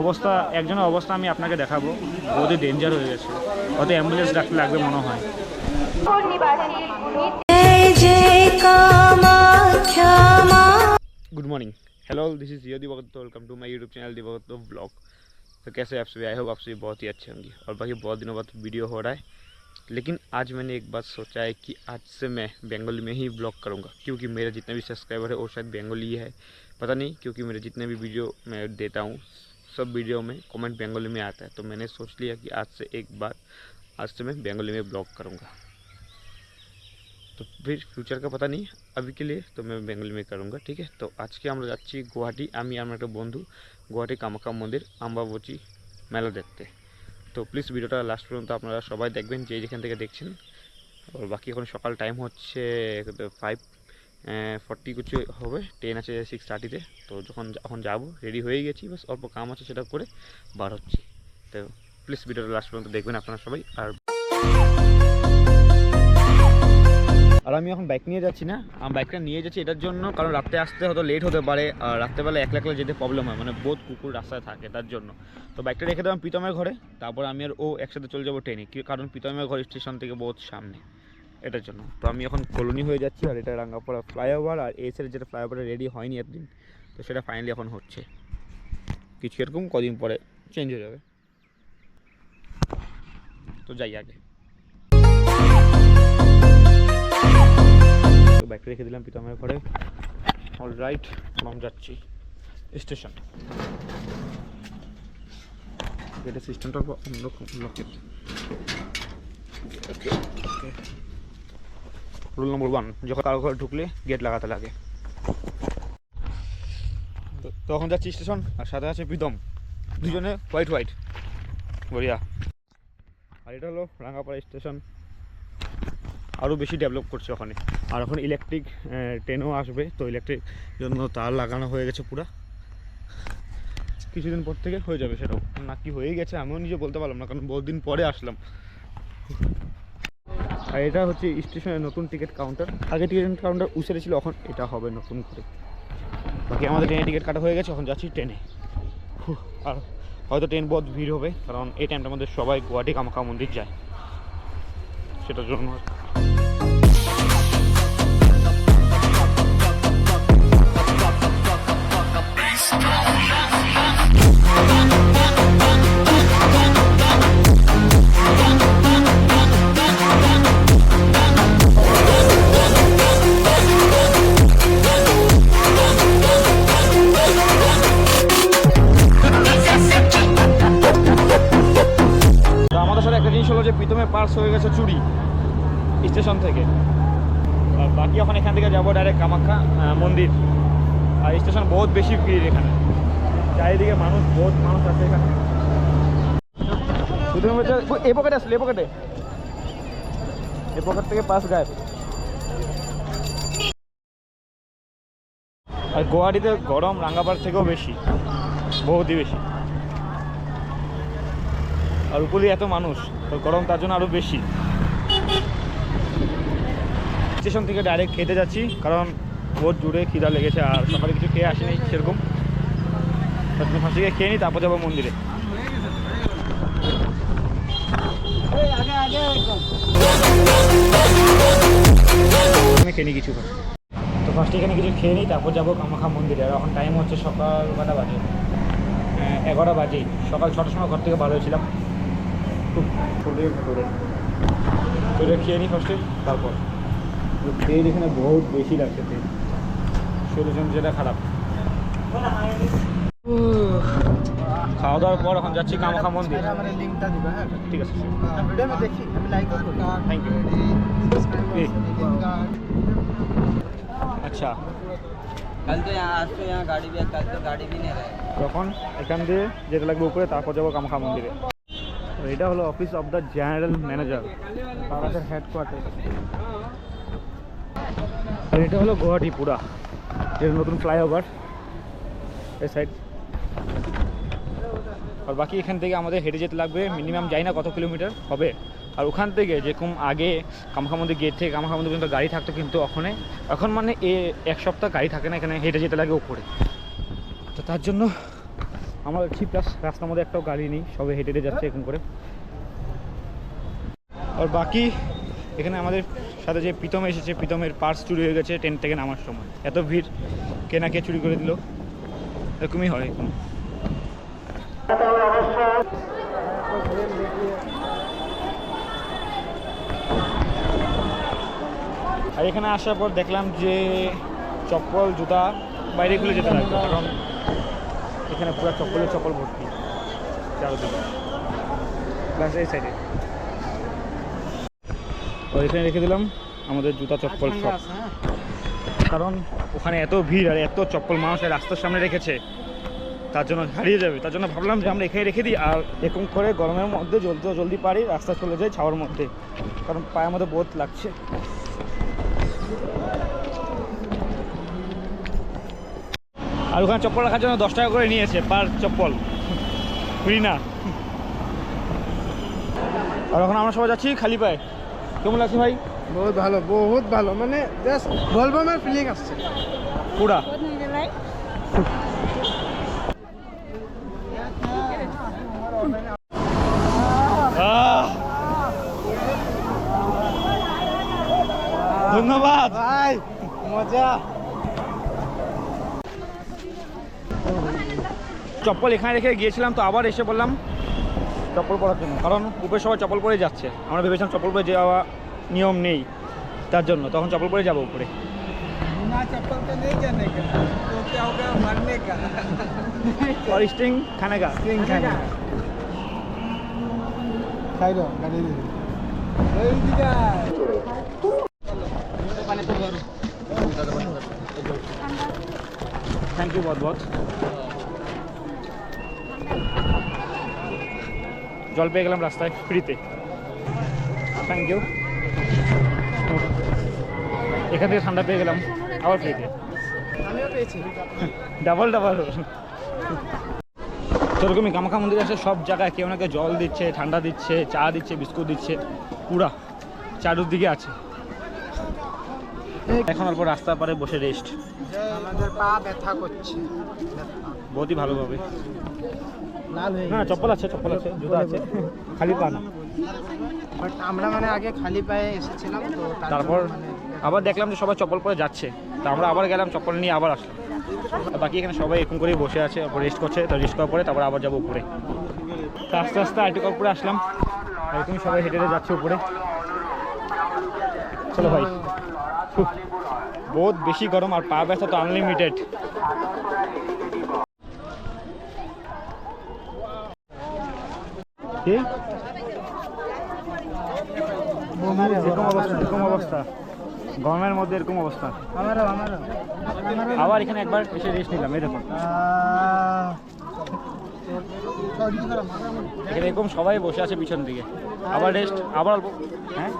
অবস্থা একজনের অবস্থা আমি আপনাকে দেখাবো ওদের ডেঞ্জার হয়ে গেছে কত অ্যাম্বুলেন্স ডাকতে লাগবে মনে হয় जय जय कामाख्या मा good morning hello this is Jio Divgat welcome to my YouTube channel Divgat blog तो कैसे हैं आप सभी आई होप आप सभी बहुत ही अच्छे होंगे और बाकी बहुत दिनों बाद वीडियो हो रहा है लेकिन आज मैंने एक बात सोचा है कि आज से मैं बंगाली में ही ब्लॉग करूँगा क्योंकि मेरे जितने भी सब्सक्राइबर है वो शायद बंगाली ही है पता नहीं क्योंकि मेरे जितने भी वीडियो मैं देता हूँ सब वीडियो में कमेंट बंगाली में आता है तो मैंने सोच लिया कि आज से एक बार आज से मैं बंगाली में ब्लॉग करूँगा তো ফির ফিউচার কা পাতা নেই अभी के लिए तो मैं বেঙ্গলি में करूँगा ঠিক আছে তো আজকে আমরা যাচ্ছি গুয়াহাটি আমি আমার একটা বন্ধু গুয়াহাটি কামাখ্যা মন্দির আম্বাবচি মেলা দেখতে তো প্লিজ ভিডিওটা লাস্ট পর্যন্ত আপনারা সবাই দেখবেন যে যেখান থেকে দেখছেন আর বাকি এখন সকাল টাইম হচ্ছে ফাইভ ফর্টি কিছু হবে ট্রেন আছে সিক্স থার্টিতে তো। যখন এখন যাব রেডি হয়ে গেছি, বাস অল্প কাম আছে সেটা করে বার হচ্ছি। তো প্লিজ ভিডিওটা লাস্ট পর্যন্ত দেখবেন আপনারা সবাই। আর আর আমি এখন বাইক নিয়ে যাচ্ছি না। আমি বাইকটা নিয়ে যাচ্ছি এটার জন্য, কারণ রাতে আসতে হয়তো লেট হতে পারে, আর রাত্রেবেলা একলা একলা যেতে প্রবলেম হয় মানে বহুত কুকুর রাস্তায় থাকে তার জন্য। তো বাইকটা রেখে দেলাম প্রীতমের ঘরে, তারপর আমি আর ও একসাথে চলে যাব ট্রেনে কারণ প্রীতমের ঘর স্টেশন থেকে বহুত সামনে। এটার জন্য। তো আমি এখন কলোনি হয়ে যাচ্ছি আর এটা রাঙ্গাপাড়া ফ্লাইওভার আর এসের যেটা ফ্লাইওভারে রেডি হয়নি এতদিন, তো সেটা ফাইনালি এখন হচ্ছে। কিছু এরকম কদিন পরে চেঞ্জ হয়ে যাবে। তো যাই আগে। ব্যাগটা রেখে দিলাম পিতামের ঘরে। অল রাইট আমি যাচ্ছি স্টেশন গেটের সিস্টেমটা অন্যরকম লোকের রুল নম্বর ওয়ান যখন কারও ঘরে ঢুকলে গেট লাগাতে লাগে। তখন যাচ্ছি স্টেশন আর সাথে আছে প্রীতম দুজনে হোয়াইট হোয়াইট বঢ়িয়া আর এটা হলো রাঙ্গাপাড়া স্টেশন আরও বেশি ডেভেলপ করছে ওখানে। আর এখন ইলেকট্রিক ট্রেনও আসবে, তো ইলেকট্রিক জন্য তার লাগানো হয়ে গেছে পুরা। কিছুদিন পর থেকে হয়ে যাবে সেটাও। না কি হয়ে গেছে, আমিও নিজে বলতে পারলাম না, কারণ বহুদিন পরে আসলাম। আর এটা হচ্ছে স্টেশনের নতুন টিকিট কাউন্টার। আগে টিকিট কাউন্টার উসেরে ছিল, এখন এটা হবে নতুন করে। বাকি আমাদের ট্রেনে টিকিট কাটা হয়ে গেছে, এখন যাচ্ছি ট্রেনে। আর হয়তো ট্রেন বহুত ভিড় হবে, কারণ এই টাইমটা আমাদের সবাই গুয়াহাটি কামাখা মন্দির যায়। সেটার জন্য পার্স হয়ে গেছে চুরি, স্টেশন থেকে। আর বাকি এখন এখান থেকে যাব ডাইরেক্ট কামাখ্যা মন্দির। আর স্টেশন বহুত বেশি ভিড় এখানে। চারিদিকে মানুষ, বহুত মানুষ আছে এখানে। এই পকেটে আসলে এই পকেটে এই পকেট থেকে পাস আর গুয়াহাটিতে গরম রাঙ্গাপাড় থেকেও বেশি, বহুতই বেশি। আর উপরে এত মানুষ তো গরম তার জন্য আরও বেশি। স্টেশন থেকে ডাইরেক্ট খেতে যাচ্ছি কারণ বহুত দূরে খিদা লেগেছে আর সকালে কিছু খেয়ে আসেনি সেরকম। থেকে খেয়ে নিই তারপর যাব মন্দিরে। খেয়ে নিই কিছু। তো ফার্স্টে এখানে কিছু খেয়ে নিই তারপর যাব কামাখা মন্দিরে। আর এখন টাইম হচ্ছে সকাল কটা বাজে? হ্যাঁ, এগারোটা বাজেই। সকাল ছটার সময় ঘর থেকে বার হয়েছিলাম। খুব তো এটা খেয়ে নিই ফার্স্টে তারপর। তেল এখানে বহুত বেশি লাগছে তেল। সলিউশন যেটা খারাপ। খাওয়া দাওয়ার পর এখন যাচ্ছি কামাখা মন্দির। ঠিক আছে আচ্ছা। গাড়ি কখন? এখান দিয়ে যেটা লাগবে উপরে তারপর যাব কামাখা মন্দিরে। এটা হলো office of the general manager বাংলাদেশের হেডকোয়ার্টার আর এটা হলো গুয়াহাটি পুরা এর নতুন ফ্লাইওভার এই সাইড আর বাকি এখান থেকে আমাদের হেঁটে যেতে লাগবে মিনিমাম যাই না কত কিলোমিটার হবে। আর ওখান থেকে যেরকম আগে কামাখা মন্দির গেট থেকে কামাখা মন্দির পর্যন্ত গাড়ি থাকতো কিন্তু ওখানে, এখন মানে এ এক সপ্তাহ গাড়ি থাকে না, এখানে হেঁটে যেতে লাগে উপরে তো তার জন্য আমরা যাচ্ছি প্লাস রাস্তার মধ্যে একটাও গাড়ি নেই, সবে হেঁটে হেঁটে যাচ্ছে এরকম করে। আর বাকি, এখানে আমাদের সাথে যে প্রীতম এসেছে, প্রীতমের পার্স চুরি হয়ে গেছে ট্রেন থেকে নামার সময়। এত ভিড়, কেনা কে চুরি করে দিল? এরকমই হয় এখন। আর এখানে আসার পর দেখলাম যে চপ্পল, জুতা বাইরে খুলে যেতে লাগবে কারণ এখানে পুরো চপ্পলে চপ্পল ভর্তি। চারদিকে। প্লাস এই সাইডে তো এখানে রেখে দিলাম আমাদের জুতা চপ্পল সব। কারণ ওখানে এত ভিড় আর এত চপ্পল মানুষের রাস্তার সামনে রেখেছে তার জন্য হারিয়ে যাবে। তার জন্য ভাবলাম যে আমরা এখানে রেখে দিই আর এরকম করে গরমের মধ্যে জলদি জলদি পারি রাস্তা চলে যাই ছাওয়ার মধ্যে। কারণ পায়ের মধ্যে বোধ লাগছে। আর ওখানে চপ্পল রাখার জন্য দশ টাকা করে নিয়েছে পার চপ্পল। ফ্রি না আর ওখানে আমরা সবাই যাচ্ছি খালি পায়ে। কেমন লাগছে ভাই? বহুত ভালো বহুত ভালো মানে জাস্ট বলবামের ফিলিং আসছে। পুরা। ধন্যবাদ। ভাই মজা। চপ্পল এখানে রেখে গিয়েছিলাম তো আবার এসে বললাম চপ্পল পরার জন্য কারণ উপরে সবাই চপ্পল পরে যাচ্ছে আমরা ভেবেছিলাম চপ্পল পরে যাওয়া নিয়ম নেই তার জন্য তখন চপ্পল পরে যাবো উপরে बिना चप्पल के नहीं जाने का तो क्या होगा मरने का और स्टिंग खाने का स्टिंग खाने का খাই দাও গাড়ি দিয়ে এই দিকে থ্যাংক ইউ বহুত বহুত জল পেয়ে গেলাম রাস্তায় ফ্রিতে। থ্যাংক ইউ এখান থেকে ঠান্ডা পেয়ে গেলাম আবার ফ্রিতে। ডাবল ডাবল সেরকমই কামাখা মন্দির আছে সব জায়গায় কেউ না কেউ জল দিচ্ছে ঠান্ডা দিচ্ছে চা দিচ্ছে বিস্কুট দিচ্ছে পুরা চারুদিকে আছে। এখন অল্প রাস্তার পারে বসে রেস্ট আমাদের পা ব্যথা করছে। বহুতই ভালোভাবে হয়ে চপ্পল আছে চপ্পল আছে জুতা আছে খালি পা না। বাট আমরা মানে আগে খালি পায়ে এসেছিলাম তো তারপর মানে আবার দেখলাম যে সবাই চপ্পল পরে যাচ্ছে তো আমরা আবার গেলাম চপ্পল নিয়ে আবার আসলাম। বাকি এখানে সবাই এরকম করেই বসে আছে রেস্ট করছে তো রেস্ট করার পরে তারপর আবার যাব উপরে। তো আস্তে আস্তে আর্টিকল উপরে আসলাম এরকমই সবাই হেঁটে হেঁটে যাচ্ছে উপরে। চলো ভাই। বহুত বেশি গরম আর পা ব্যথা তো আনলিমিটেড কি? এরকম অবস্থা এরকম অবস্থা। গরমের মধ্যে এরকম অবস্থা। আবার এখানে একবার এসে রেস্ট নিলাম এরকম এখানে এরকম সবাই বসে আছে পিছন দিকে। আবার রেস্ট আবার অল্প হ্যাঁ?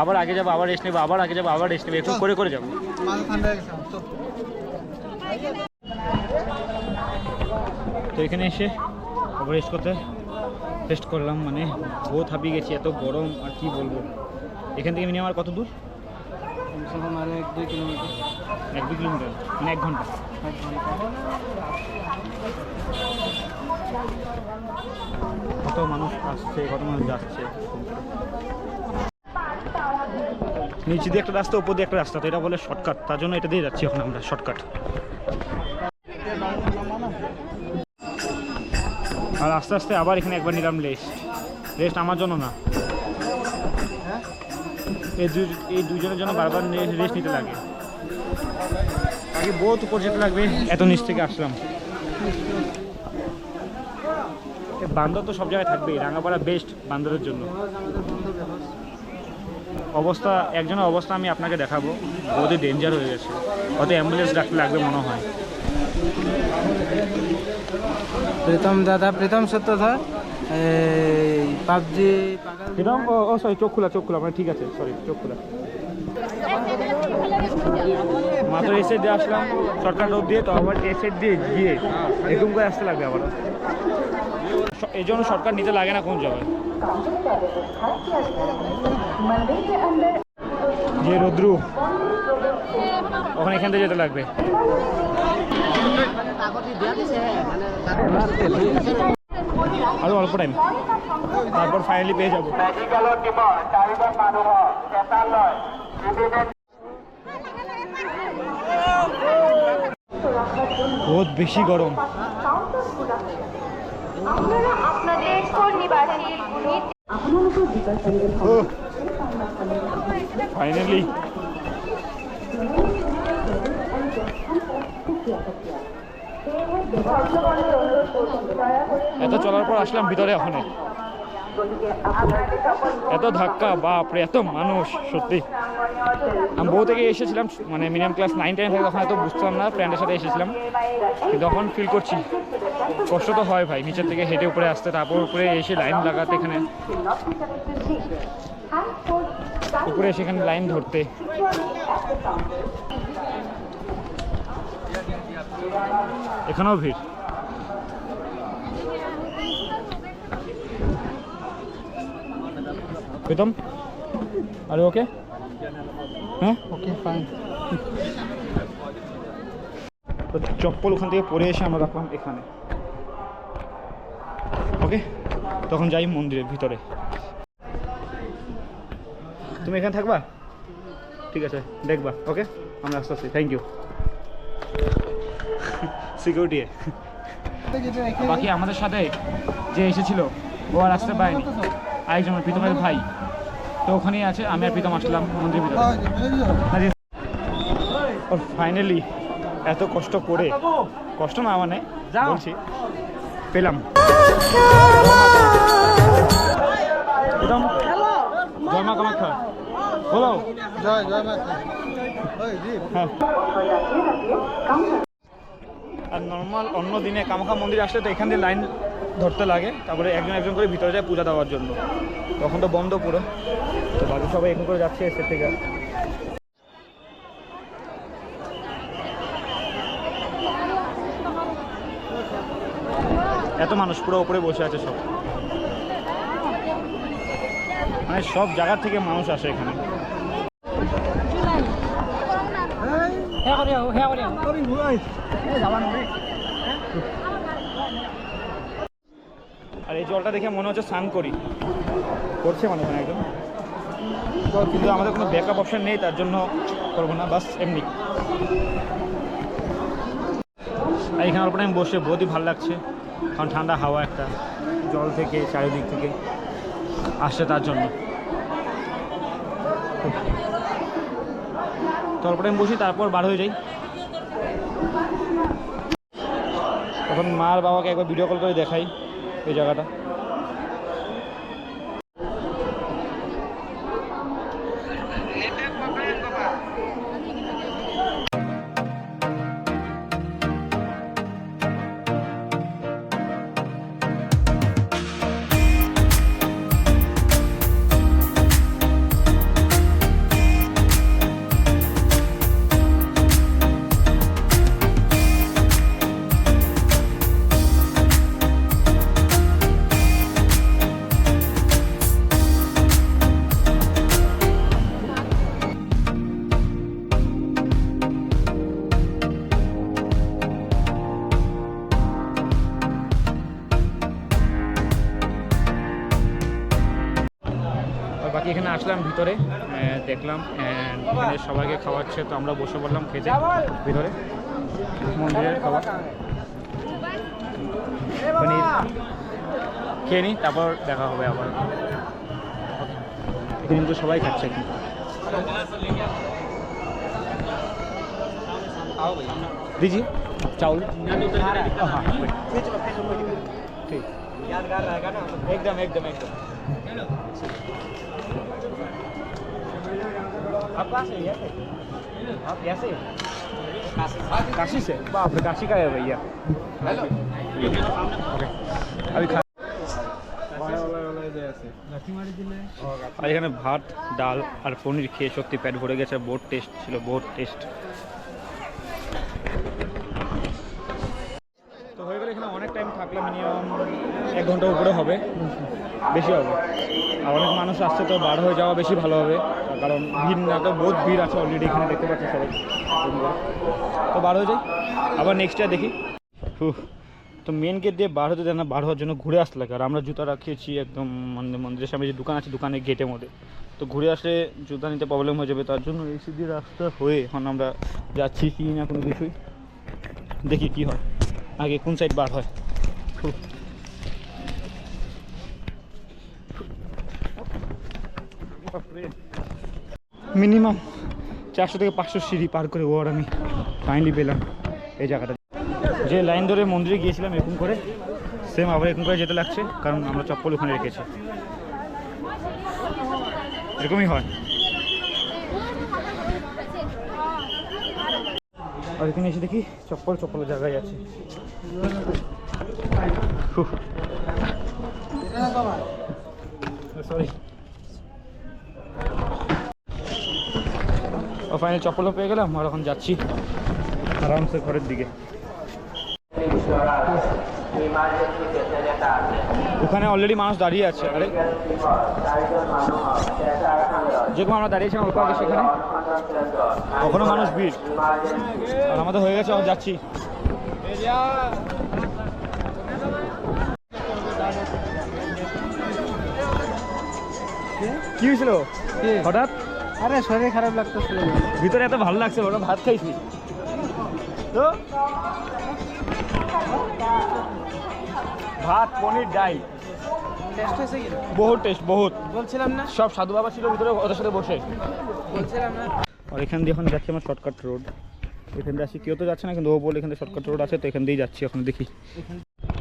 আবার আগে যাব আবার রেস্ট নেব আবার আগে যাব আবার রেস্ট নেব এরকম করে করে যাব। তো এখানে এসে রেস্ট করতে রেস্ট করলাম মানে বহুত হাঁপিয়ে গেছি, এত গরম, আর কি বলব? এখান থেকে মিনিমাম আর কত দূর? আরও এক দুই কিলোমিটার। এক দু কিলোমিটার মানে এক ঘণ্টা। কত মানুষ আসছে, কত মানুষ যাচ্ছে। নিচে দিয়ে একটা রাস্তা, উপর দিয়ে একটা রাস্তা, তো এটা বলে শর্টকাট তার জন্য এটা দিয়ে যাচ্ছি এখন আমরা শর্টকাট আর আস্তে আস্তে আবার এখানে একবার নিলাম রেস্ট। রেস্ট আমার জন্য না। এই দুই এই দুজনের জন্য বারবার রেস্ট নিতে লাগে। আগে বহুত উপর যেতে লাগবে। এত নিচ থেকে আসলাম। বান্দর তো সব জায়গায় থাকবেই। রাঙাপাড়া বেস্ট বান্দরের জন্য। অবস্থা একজনের অবস্থা আমি আপনাকে দেখাবো। বহুতই ডেঞ্জার হয়ে গেছে। অত অ্যাম্বুলেন্স ডাকতে লাগবে মনে হয়। প্রীতম দাদা, প্রীতম এই পাবজি প্রীতম, ও ও সরি চোখ খোলা চোখ খোলা মানে ঠিক আছে সরি চোখ খোলা। মাত্র এসে দিয়ে আসলাম শর্টকাট রোড দিয়ে, তো আবার এসে দিয়ে গিয়ে এরকম করে আসতে লাগবে আবার এই জন্য শর্টকাট নিতে লাগে না কোন জায়গায়। যে রোদ্রু, ওখানে এখান থেকে যেতে লাগবে। আরও অল্প টাইম তারপর ফাইনালি পেয়ে যাব। বহুত বেশি গরম। আপনারা আপনাদের নিবাসী ফাইনালি এত চলার পর আসলাম ভিতরে ওখানে এত ধাক্কা বাপরে এত মানুষ, সত্যি। আমি বউ থেকে এসেছিলাম মানে মিনিমাম ক্লাস নাইন, টেন থেকে তখন এত বুঝতাম না ফ্রেন্ডের সাথে এসেছিলাম। তখন ফিল করছি, কষ্ট তো হয় ভাই, নিচের থেকে হেঁটে উপরে আসতে, তারপর উপরে এসে লাইন লাগাতে এখানে। উপরে সেখানে লাইন ধরতে। এখানেও ভিড়। প্রীতম আরে ওকে হ্যাঁ? ওকে ফাইন তো চপ্পল ওখান থেকে পরে এসে আমরা রাখলাম এখানে। ওকে তখন যাই মন্দিরের ভিতরে। তুমি এখানে থাকবা? ঠিক আছে দেখবা ওকে আমরা আসতে আসছি থ্যাংক ইউ সিকিউরিটি। বাকি আমাদের সাথে যে এসেছিল ও আর আসতে পারেনি। আরেকজন আমার প্রীতমের ভাই। তো ওখানেই আছে আমি আর প্রীতম আসলাম মন্দির ভিতরে। ওর ফাইনালি এত কষ্ট করে কষ্ট না মানে বলছি পেলাম। প্রীতম জয় মা কামাখ্যা বলো। জয় জয় মা হ্যাঁ আর নর্মাল অন্য দিনে কামাখ্যা মন্দিরে আসলে তো এখান দিয়ে লাইন ধরতে লাগে। তারপরে একজন একজন করে ভিতরে যায় পূজা দেওয়ার জন্য। তখন তো বন্ধ পুরো। তো বাকি সবাই এখন করে যাচ্ছে এসে থেকে। এত মানুষ পুরো উপরে বসে আছে সব। মানে সব জায়গা থেকে মানুষ আসে এখানে। করি ঘুরাই আর এই জলটা দেখে মনে হচ্ছে স্নান করি। করছে মানে একদম। কিন্তু আমাদের কোনো ব্যাকআপ অপশন নেই, তার জন্য করব না, বাস এমনি। আর এখানে অল্প টাইম বসে বহুতই ভালো লাগছে। কারণ ঠান্ডা হাওয়া একটা, জল থেকে, চারিদিক থেকে আসছে তার জন্য। তো আমি বসি, তারপর বার হয়ে যাই। তখন মার বাবাকে একবার ভিডিও কল করে দেখাই এই জায়গাটা। বাকি এখানে আসলাম ভিতরে আহ, দেখলাম and এখানে সবাইকে খাওয়াচ্ছে তো আমরা বসে পড়লাম খেতে ভিতরে মন্দিরের খাবার পনির খেয়ে নিই তারপর দেখা হবে আবার এখানে কিন্তু সবাই খাচ্ছে এখন दीजिए चावल हाँ ठीक यादगार रहेगा ना एकदम एकदम एकदम आप कहाँ से यहाँ से आप यहाँ से काशी से बाप रे काशी का है भैया ओके अभी खा আর এখানে ভাত ডাল আর পনির খেয়ে সত্যি পেট ভরে গেছে বহুত টেস্ট ছিল বহুত টেস্ট তো হয়ে গেলে এখানে অনেক টাইম থাকলাম মিনিমাম এক ঘণ্টা উপরে হবে। বেশি হবে। আর অনেক মানুষ আসছে তো বার হয়ে যাওয়া বেশি ভালো হবে। কারণ ভিড় না তো, বহুত ভিড় আছে অলরেডি এখানে, দেখতে পাচ্ছি সবাই। তো বার হয়ে যাই। আবার নেক্সট ইয়ার দেখি। তো মেন গেট দিয়ে বার হতে দেয় না, বার হওয়ার জন্য ঘুরে আসতে লাগে আর আমরা জুতা রাখিয়েছি একদম মানে মন্দিরের সামনে যে দোকান আছে, দোকানের গেটের মধ্যে। তো ঘুরে আসলে জুতা নিতে প্রবলেম হয়ে যাবে। তার জন্য এই সিধি রাস্তা হয়ে এখন আমরা যাচ্ছি কি না কোনো কিছুই। দেখি কি হয়। আগে কোন সাইড বার হয়। মিনিমাম চারশো থেকে পাঁচশো সিঁড়ি পার করে ওর আমি ফাইনালি পেলাম এই জায়গাটা। যে লাইন ধরে মন্দিরে গিয়েছিলাম এরকম করে সেম আবার এরকম করে যেতে লাগছে কারণ আমরা চপ্পল ওখানে রেখেছি। এরকমই হয়। আর এখানে এসে দেখি চপ্পল চপ্পলের জায়গায় আছে। সরি ফাইনাল চপ্পলও পেয়ে গেলাম আর এখন যাচ্ছি আরামসে ঘরের দিকে। ওখানে অলরেডি মানুষ দাঁড়িয়ে আছে আরে। যেরকম আমরা দাঁড়িয়েছিলাম অল্প আগে সেখানে ওখানে মানুষ ভিড়। আর আমাদের হয়ে গেছে এখন যাচ্ছি। কি হয়েছিল? হঠাৎ? আরে শরীর খারাপ লাগতেছিল ভিতরে এত ভালো লাগছে ওরা ভাত খাইছি। তো? ভাত পনির ডাল টেস্ট হয়েছে কি বহুত টেস্ট বহুত। বলছিলাম না। সব সাধু বাবা ছিল ভিতরে ওদের সাথে বসে। বলছিলাম না। আর এখান দিয়ে এখন যাচ্ছি আমার শর্টকাট রোড এখান দিয়ে আসি কেউ তো যাচ্ছে না কিন্তু ও বলে এখান দিয়ে শর্টকাট রোড আছে তো এখান দিয়েই যাচ্ছি এখন দেখি।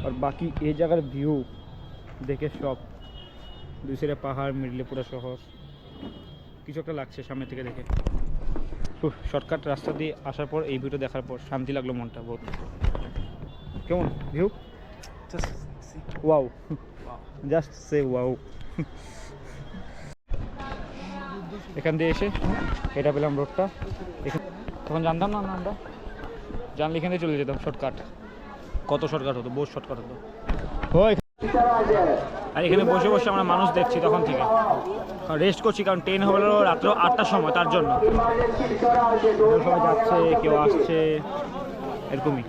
আর বাকি এই জায়গার ভিউ দেখে সব। দুই সাইডে পাহাড় মিডলে পুরো শহর। কিছু একটা লাগছে সামনে থেকে দেখে। শর্টকাট রাস্তা দিয়ে আসার পর এই ভিউটা দেখার পর শান্তি লাগল মনটা বহুত। কেমন ভিউ ওয়াও জাস্ট সে ওয়াও এখান দিয়ে এসে এটা পেলাম রোডটা তখন জানতাম না আমরা। জানলে এখান দিয়ে চলে যেতাম শর্টকাট কত শর্টকাট হতো? বহু শর্টকাট হতো। ওই আর এখানে বসে বসে আমরা মানুষ দেখছি তখন থেকে। রেস্ট করছি, কারণ ট্রেন হলো রাত্র আটটার সময়, তার জন্য। সবাই যাচ্ছে, কেউ আসছে, এরকমই।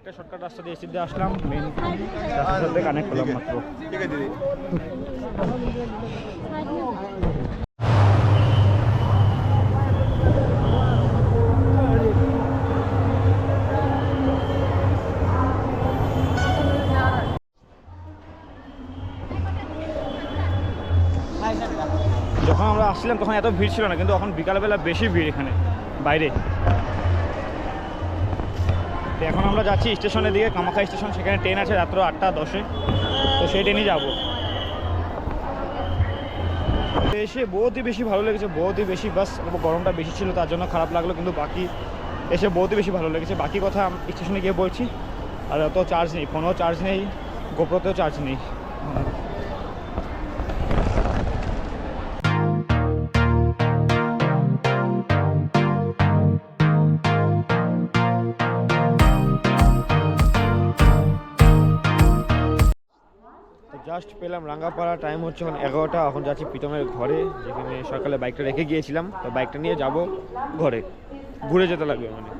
আরেকটা শর্টকাট রাস্তা দিয়ে সিদ্ধে আসলাম মেন রাস্তার সাথে কানেক্ট হলাম মাত্র। যখন আমরা আসছিলাম তখন এত ভিড় ছিল না কিন্তু এখন বিকালবেলা বেশি ভিড় এখানে বাইরে। তো এখন আমরা যাচ্ছি স্টেশনের দিকে কামাখা স্টেশন, সেখানে ট্রেন আছে রাত্র আটটা, দশে। তো সেই ট্রেনে যাব। এসে বহুতই বেশি ভালো লেগেছে, বহুতই বেশি, বাস গরমটা বেশি ছিল, তার জন্য খারাপ লাগল, কিন্তু বাকি এসে বহুতই বেশি ভালো লেগেছে। বাকি কথা স্টেশনে গিয়ে বলছি, আর অত চার্জ নেই, ফোনেও চার্জ নেই গোপ্রতেও চার্জ নেই। তো জাস্ট পেলাম রাঙ্গাপাড়া টাইম হচ্ছে এখন এগারোটা। এখন যাচ্ছি প্রীতমের ঘরে, যেখানে সকালে বাইকটা রেখে গিয়েছিলাম। তো বাইকটা নিয়ে যাব ঘরে। ঘুরে যেতে লাগবে মানে